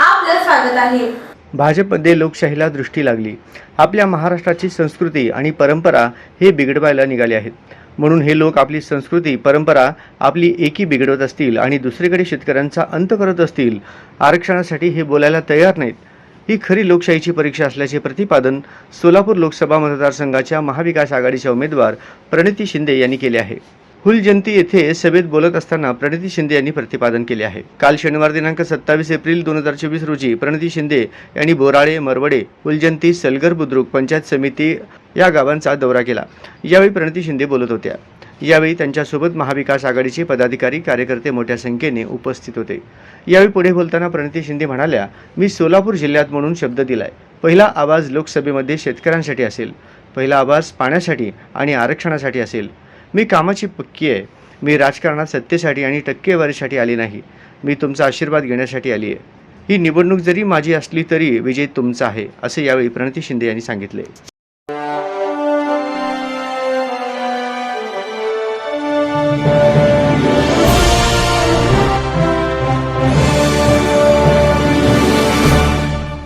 आपलं स्वागत आहे. भाजपमध्ये लोकशाहीला दृष्टी लागली. आपल्या महाराष्ट्राची संस्कृती आणि परंपरा हे बिघडवायला निघाले आहेत. म्हणून हे लोक आपली संस्कृती परंपरा आपली एकी बिघडवत असतील आणि दुसरीकडे शेतकऱ्यांचा अंत करत असतील आरक्षणासाठी हे बोलायला तयार नाहीत. ही खरी लोकशाहीची परीक्षा असल्याचे प्रतिपादन सोलापूर लोकसभा मतदारसंघाच्या महाविकास आघाडीच्या उमेदवार प्रणिती शिंदे यांनी केले आहे. हुलजंती येथे सभेत बोलत असताना प्रणिती शिंदे यांनी प्रतिपादन केले आहे. काल शनिवार दिनांक सत्तावीस एप्रिल दोन हजार चोवीस रोजी प्रणिती शिंदे यांनी बोराळे मरवडे हुलजंती सलगर बुद्रुक पंचायत समिती या गावांचा दौरा केला. यावेळी प्रणिती शिंदे बोलत होत्या. यावेळी त्यांच्यासोबत महाविकास आघाडीचे पदाधिकारी कार्यकर्ते मोठ्या संख्येने उपस्थित होते. यावेळी पुढे बोलताना प्रणिती शिंदे म्हणाल्या मी सोलापूर जिल्ह्यात म्हणून शब्द दिलाय. पहिला आवाज लोकसभेमध्ये शेतकऱ्यांसाठी असेल. पहिला आवाज पाण्यासाठी आणि आरक्षणासाठी असेल. मी कामाची पक्की आहे. मी राजकारणात सत्तेसाठी आणि टक्केवारीसाठी आली नाही. मी तुमचा आशीर्वाद घेण्यासाठी आली आहे. ही निवडणूक जरी माझी असली तरी विजय तुमचा आहे असे यावेळी प्रणिती शिंदे यांनी सांगितले.